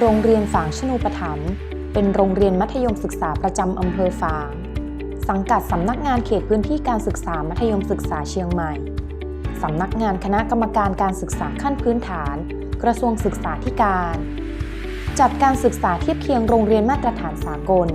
โรงเรียนฝางชนูปถัมภ์เป็นโรงเรียนมัธยมศึกษาประจำอำเภอฝาง สังกัดสำนักงานเขตพื้นที่การศึกษามัธยมศึกษาเชียงใหม่สำนักงานคณะกรรมการการศึกษาขั้นพื้นฐาน กระทรวงศึกษาธิการ จัดการศึกษาเทียบเคียงโรงเรียนมาตรฐานสากล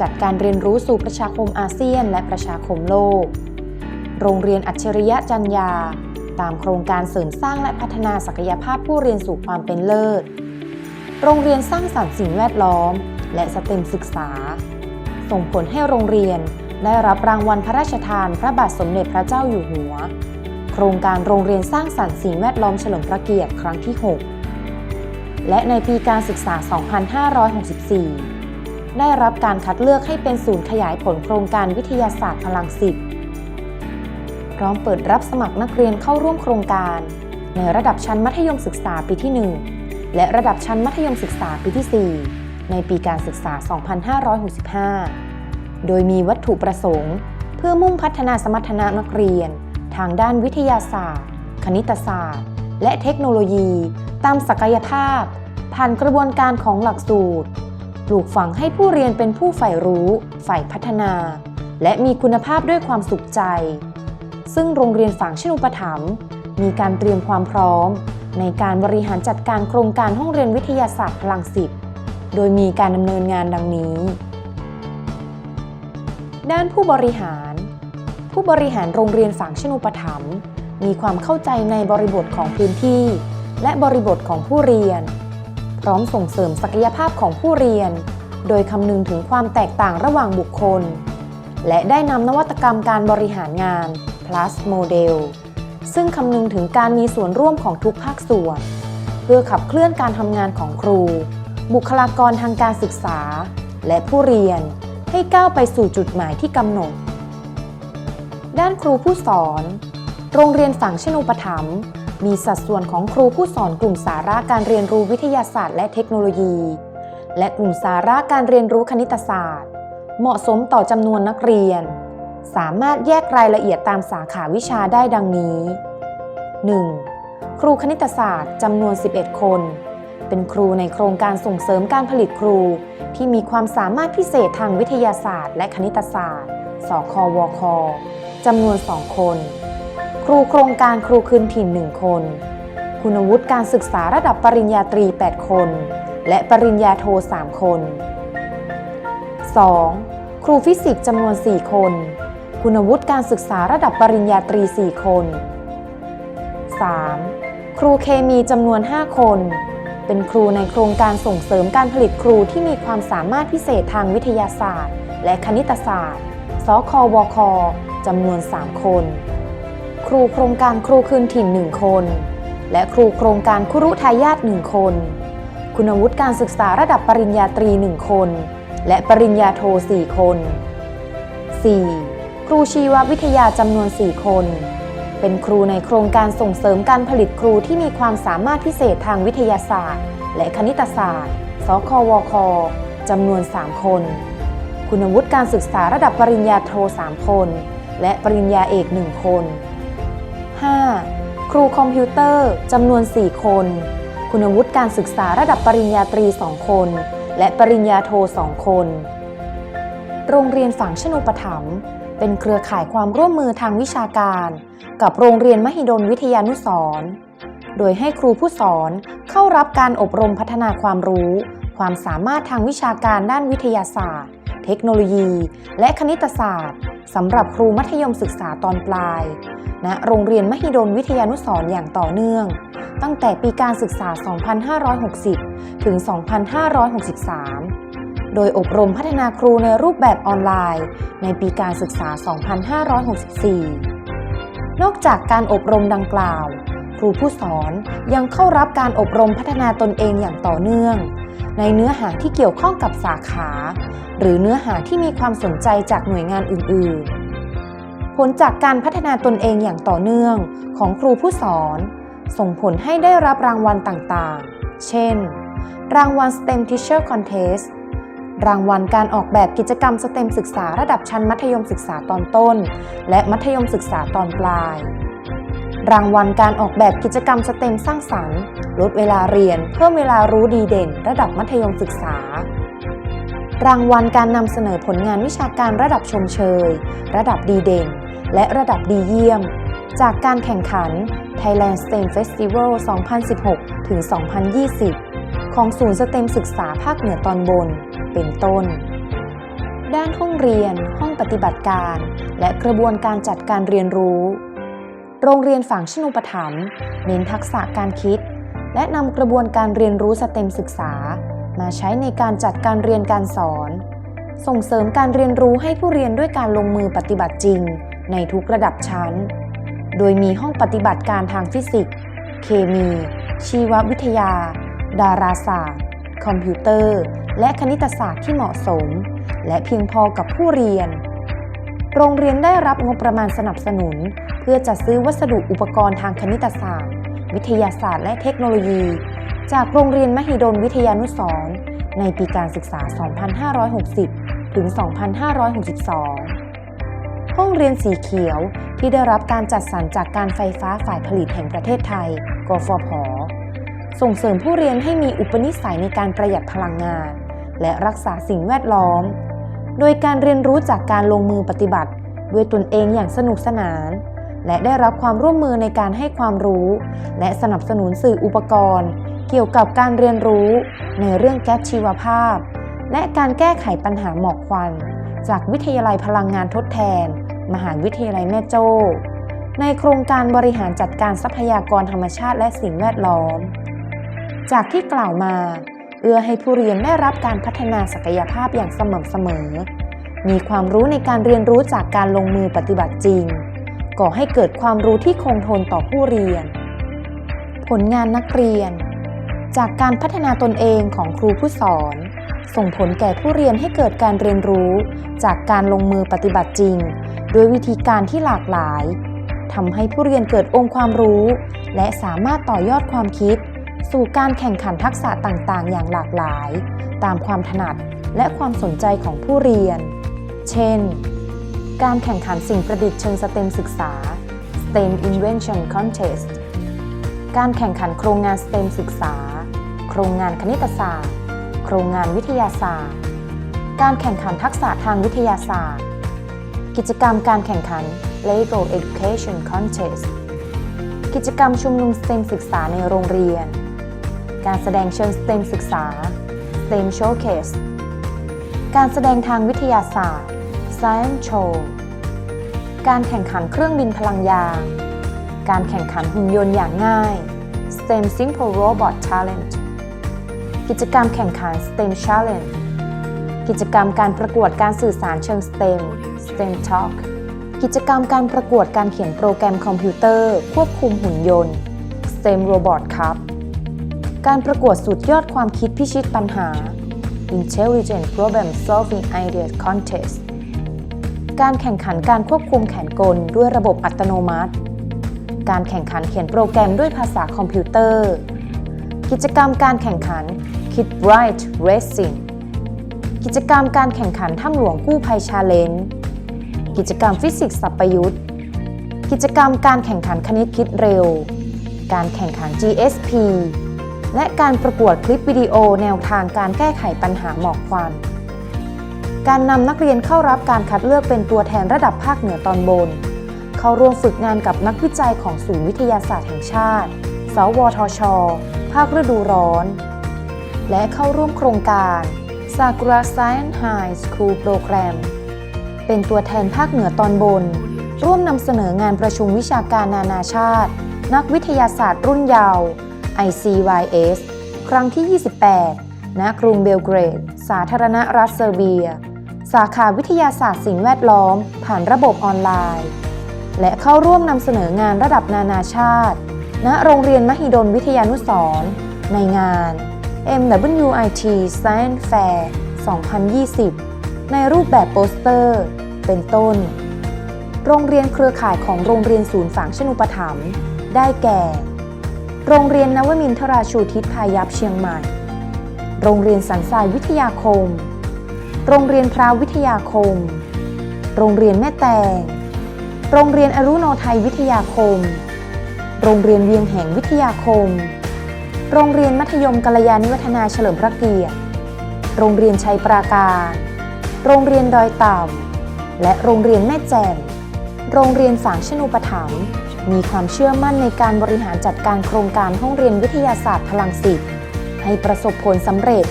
จัดการเรียนรู้สู่ประชาคมอาเซียน และประชาคมโลก โรงเรียนอัจฉริยะจัญญาตามโครงการเสริมสร้างและพัฒนาศักยภาพผู้เรียนสู่ความเป็นเลิศ โรงเรียนสร้างสรรค์สิ่งแวดล้อม และสเต็มศึกษา ส่งผลให้โรงเรียนได้รับรางวัลพระราชทานพระบาทสมเด็จพระเจ้าอยู่หัว โครงการโรงเรียนสร้างสรรค์สิ่งแวดล้อมเฉลิมพระเกียรติครั้งที่ 6 และในปีการศึกษา 2564 ได้รับการคัดเลือกให้เป็นศูนย์ขยายผลโครงการวิทยาศาสตร์พลังสิทธิ์พร้อมเปิดรับสมัครนักเรียนเข้าร่วมโครงการ ในระดับชั้นมัธยมศึกษาปีที่ 1 และระดับชั้นมัธยมศึกษาปีที่ 4 ในปีการศึกษา 2565 โดยมีวัตถุประสงค์ เพื่อมุ่งพัฒนาสมรรถนะนักเรียน ทางด้านวิทยาศาสตร์ คณิตศาสตร์ และเทคโนโลยี ตามศักยภาพ ผ่านกระบวนการของหลักสูตร ปลูกฝังให้ผู้เรียนเป็นผู้ใฝ่รู้ ใฝ่พัฒนา และมีคุณภาพด้วยความสุขใจ ซึ่งโรงเรียนฝางชนุปถัมภ์มีการเตรียมความพร้อม ในการบริหารจัดการโครงการห้องเรียนวิทยาศาสตร์พลังสิทธิ์โดยมีการดำเนินงานดังนี้ ด้านผู้บริหาร ผู้บริหารโรงเรียนฝางชนุปถัมมีความเข้าใจในบริบทของพื้นที่ และบริบทของผู้เรียน พร้อมส่งเสริมศักยภาพของผู้เรียน โดยคำนึงถึงความแตกต่างระหว่างบุคคล และได้นำนวัตกรรมการบริหารงาน plus model ซึ่งคำนึงถึงการมีส่วนร่วมของทุกภาคส่วน เพื่อขับเคลื่อนการทำงานของครู บุคลากรทางการศึกษา และผู้เรียนให้ก้าวไปสู่จุดหมายที่กำหนด ด้านครูผู้สอน โรงเรียนฝั่งชนุปถัมภ์มีสัดส่วนของครูผู้สอนกลุ่มสาระการเรียนรู้วิทยาศาสตร์และเทคโนโลยี และกลุ่มสาระการเรียนรู้คณิตศาสตร์ เหมาะสมต่อจำนวนนักเรียน สามารถแยกรายละเอียดตามสาขาวิชาได้ดังนี้ 1. ครูคณิตศาสตร์จำนวน 11 คน เป็นครูในโครงการส่งเสริมการผลิตครู ที่มีความสามารถพิเศษทางวิทยาศาสตร์ และคณิตศาสตร์ สควคจำนวน 2 คน ครูโครงการครูคืนถิ่น 1 คน คุณวุฒิการศึกษาระดับปริญญาตรี 8 คน และปริญญาโท 3 คน 2. ครูฟิสิกส์จำนวน 4 คน คุณวุฒิการศึกษาระดับปริญญาตรี 4 คน 3. ครูเคมีจำนวน 5 คน เป็นครูในโครงการส่งเสริมการผลิตครูที่มีความสามารถพิเศษทางวิทยาศาสตร์ และคณิตศาสตร์ สควคจำนวน 3 คน ครูโครงการครูคืนถิ่น 1 คน และครูโครงการครุทายาท1คน คุณวุฒิการศึกษาระดับปริญญาตรี 1 คน และปริญญาโท 4 คน 4. ครูชีววิทยาจำนวน 4 คน เป็นครูในโครงการส่งเสริมการผลิตครูที่มีความสามารถพิเศษทางวิทยาศาสตร์ และคณิตศาสตร์ สควคจำนวน 3 คน คุณวุฒิการศึกษาระดับปริญญาโท 3 คน และปริญญาเอก 1 คน 5. ครูคอมพิวเตอร์จำนวน 4 คน คุณวุฒิการศึกษาระดับปริญญาตรี 2 คน และปริญญาโท 2 คน โรงเรียนฝังชนุปถัมภ์ เป็นเครือข่ายความร่วมมือทางวิชาการ กับโรงเรียนมหิดลวิทยานุสรณ์โดยให้ครูผู้สอนเข้ารับการอบรมพัฒนาความรู้ ความสามารถทางวิชาการด้านวิทยาศาสตร์ เทคโนโลยี และคณิตศาสตร์สำหรับครูมัธยมศึกษาตอนปลายณโรงเรียนมหิดลวิทยานุสรณ์อย่างต่อเนื่อง ตั้งแต่ปีการศึกษา 2560 ถึง 2563 โดยอบรมพัฒนาครูในรูปแบบออนไลน์ ในปีการศึกษา 2564 นอกจากการอบรมดังกล่าว ครูผู้สอนยังเข้ารับการอบรมพัฒนาตนเองอย่างต่อเนื่อง ในเนื้อหาที่เกี่ยวข้องกับสาขา หรือเนื้อหาที่มีความสนใจจากหน่วยงานอื่น ๆ ผลจากการพัฒนาตนเองอย่างต่อเนื่องของครูผู้สอน ส่งผลให้ได้รับรางวัลต่างๆ เช่น รางวัล STEM Teacher Contest รางวัลการออกแบบกิจกรรม STEM ศึกษาระดับชั้นมัธยมศึกษาตอนต้น และมัธยมศึกษาตอนปลาย รางวัลการออกแบบกิจกรรมสเต็มสร้างสรรค์ ลดเวลาเรียน เพิ่มเวลารู้ดีเด่น ระดับมัธยมศึกษา รางวัลการนำเสนอผลงานวิชาการระดับชมเชย ระดับดีเด่น และระดับดีเยี่ยม จากการแข่งขัน Thailand STEM Festival 2016 ถึง 2020 ของศูนย์สเต็มศึกษาภาคเหนือตอนบน เป็นต้น ด้านห้องเรียน ห้องปฏิบัติการ และกระบวนการจัดการเรียนรู้ โรงเรียนฝังชนุปถัมภ์เน้นทักษะการคิด และนำกระบวนการเรียนรู้สเต็มศึกษา มาใช้ในการจัดการเรียนการสอน ส่งเสริมการเรียนรู้ให้ผู้เรียนด้วยการลงมือปฏิบัติจริง ในทุกระดับชั้น โดยมีห้องปฏิบัติการทางฟิสิกส์ เคมี ชีววิทยา ดาราศาสตร์ คอมพิวเตอร์ และคณิตศาสตร์ที่เหมาะสม และเพียงพอกับผู้เรียน โรงเรียนได้รับงบประมาณสนับสนุน เพื่อจัดซื้อวัสดุอุปกรณ์ทางคณิตศาสตร์ วิทยาศาสตร์และเทคโนโลยี จากโรงเรียนมหิดลวิทยานุสรณ์ในปีการศึกษา 2560 ถึง 2562 ห้องเรียนสีเขียวที่ได้รับการจัดสรรจากการไฟฟ้าฝ่ายผลิตแห่งประเทศไทย กฟผ ส่งเสริมผู้เรียนให้มีอุปนิสัยในการประหยัดพลังงาน และรักษาสิ่งแวดล้อม โดยการเรียนรู้จากการลงมือปฏิบัติ ด้วยตนเองอย่างสนุกสนาน และได้รับความร่วมมือในการให้ความรู้ และสนับสนุนสื่ออุปกรณ์ เกี่ยวกับการเรียนรู้ในเรื่องแก๊สชีวภาพ และการแก้ไขปัญหาหมอกควัน จากวิทยาลัยพลังงานทดแทน มหาวิทยาลัยแม่โจ้ในโครงการบริหารจัดการทรัพยากรธรรมชาติและสิ่งแวดล้อม จากที่กล่าวมา เอื้อให้ผู้เรียนได้รับการพัฒนาศักยภาพอย่างสม่ำเสมอ มีความรู้ในการเรียนรู้จากการลงมือปฏิบัติจริง ก่อให้เกิดความรู้ที่คงทนต่อผู้เรียน ผลงานนักเรียน จากการพัฒนาตนเองของครูผู้สอน ส่งผลแก่ผู้เรียนให้เกิดการเรียนรู้ จากการลงมือปฏิบัติจริง ด้วยวิธีการที่หลากหลายทำให้ผู้เรียนเกิดองค์ความรู้ และสามารถต่อยอดความคิด สู่การแข่งขันทักษะต่างๆ อย่างหลากหลาย ตามความถนัดและความสนใจของผู้เรียน เช่น การแข่งขันสิ่งประดิษฐ์เชิงสเต็มศึกษา STEM Invention Contest การแข่งขันโครงงาน STEM ศึกษา โครงงานคณิตศาสตร์ โครงงานวิทยาศาสตร์ การแข่งขันทักษะทางวิทยาศาสตร์ กิจกรรมการแข่งขัน Lego Education Contest กิจกรรมชุมนุม STEM ศึกษาในโรงเรียน การแสดงเชิง STEM ศึกษา STEM Showcase การแสดงทางวิทยาศาสตร์ Science Show การแข่งขันเครื่องบินพลังยางการแข่งขันหุ่นยนต์อย่างง่าย STEM Simple Robot Challenge กิจกรรมแข่งขัน STEM Challenge กิจกรรมการประกวดการสื่อสารเชิง STEM STEM Talk กิจกรรมการประกวดการเขียนโปรแกรมคอมพิวเตอร์ ควบคุมหุ่นยนต์ STEM Robot Cup การประกวดสุดยอดความคิดพิชิตปัญหา Intelligent Problem Solving Ideas Contest การแข่งขันการควบคุมแขนกลด้วยระบบอัตโนมัติ การแข่งขันเขียนโปรแกรมด้วยภาษาคอมพิวเตอร์ กิจกรรมการแข่งขัน Kid Bright Racing กิจกรรมการแข่งขันถ้ำหลวงกู้ภัยชาเลนจ์ กิจกรรมฟิสิกส์สัพยุทธ์ กิจกรรมการแข่งขันคณิตคิดเร็ว การแข่งขัน GSP และการประกวดคลิปวิดีโอแนวทางการแก้ไขปัญหาหมอกควัน การนำนักเรียนเข้ารับการคัดเลือกเป็นตัวแทนระดับภาคเหนือตอนบน เข้าร่วมฝึกงานกับนักวิจัยของศูนย์วิทยาศาสตร์แห่งชาติ สวทช ภาคฤดูร้อน และเข้าร่วมโครงการ Sakura Science High School Program เป็นตัวแทนภาคเหนือตอนบน ร่วมนำเสนองานประชุมวิชาการนานาชาติ นักวิทยาศาสตร์รุ่นเยาว์ ICYS ครั้งที่ 28 ณ กรุงเบลเกรด สาธารณรัฐเซอร์เบีย สาขาวิทยาศาสตร์สิ่งแวดล้อม ผ่านระบบออนไลน์ และเข้าร่วมนำเสนองานระดับนานาชาติ ณ โรงเรียนมหิดลวิทยานุสรณ์ในงาน MWIT Science Fair 2020 ในรูปแบบโปสเตอร์ เป็นต้น โรงเรียนเครือข่ายของโรงเรียนศูนย์ฝังชนุปถัมภ์ได้แก่ โรงเรียนนวมินทราชูทิศพายัพเชียงใหม่ โรงเรียนสันทรายวิทยาคม โรงเรียนพระวิทยาคม โรงเรียนแม่แตง โรงเรียนอรุโนไทยวิทยาคม โรงเรียนเวียงแห่งวิทยาคม โรงเรียนมัธยมกัลยาณิวัฒนาเฉลิมพระเกียรติ โรงเรียนชัยปราการ โรงเรียนดอยเต่าและโรงเรียนแม่แจ่มโรงเรียนฝางชนูปถัมภ์ มีความเชื่อมั่นในการบริหารจัดการโครงการห้องเรียนวิทยาศาสตร์พลังสิทธิ์ให้ประสบผลสำเร็จ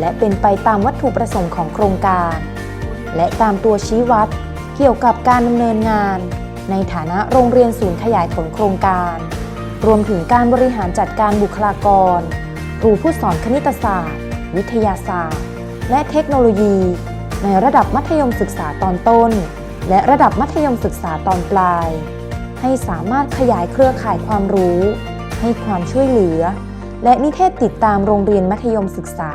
และเป็นไปตามวัตถุประสงค์ของโครงการ และตามตัวชี้วัดเกี่ยวกับการดำเนินงาน ในฐานะโรงเรียนศูนย์ขยายผลโครงการ รวมถึงการบริหารจัดการบุคลากรครูผู้สอนคณิตศาสตร์ วิทยาศาสตร์ และเทคโนโลยี ในระดับมัธยมศึกษาตอนต้น และระดับมัธยมศึกษาตอนปลาย ให้สามารถขยายเครือข่ายความรู้ ให้ความช่วยเหลือ และนิเทศติดตามโรงเรียนมัธยมศึกษา